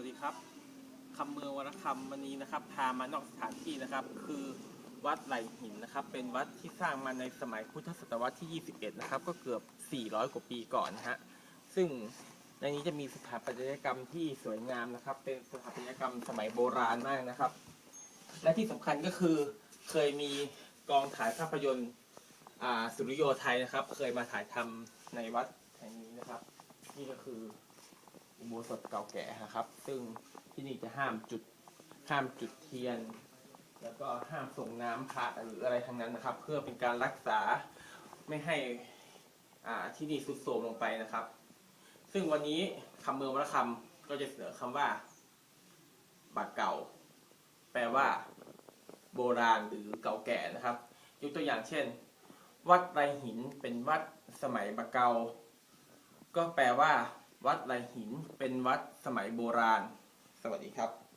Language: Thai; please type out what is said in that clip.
วัสดีครับคำเมืองวรคำวันนี้นะครับ พามานอกสถานที่นะครับ คือวัดไหลหินนะครับ เป็นวัดที่สร้างมาในสมัยพุทธศตวรรษที่ 21 นะครับ ก็เกือบ 400 กว่าปีก่อนนะฮะซึ่งในนี้จะมีสถาปัตยกรรมที่สวยงามนะครับ เป็นสถาปัตยกรรมสมัยโบราณมากนะครับ และที่สำคัญก็คือเคยมีกองถ่ายภาพยนตร์สุริโยไทยนะครับ เคยมาถ่ายทำในวัดแห่งนี้นะครับ นี่ก็คือ อุโบสถเก่าแก่นะครับ ซึ่งที่นี่จะห้ามจุดห้ามจุดเทียน แล้วก็ห้ามส่งน้ำพระหรืออะไรทั้งนั้นนะครับ เพื่อเป็นการรักษาไม่ให้อ่าที่นี่สุดโทรมลงไปนะครับ ซึ่งวันนี้คำเมืองวรคำก็จะเสนอคำว่า บัตรเก่า แปลว่า โบราณหรือเก่าแก่นะครับ ยกตัวอย่างเช่น วัดไรหินเป็นวัดสมัยบะเกา ก็แปลว่า วัดไรหินเป็นวัดสมัยโบราณ สวัสดีครับ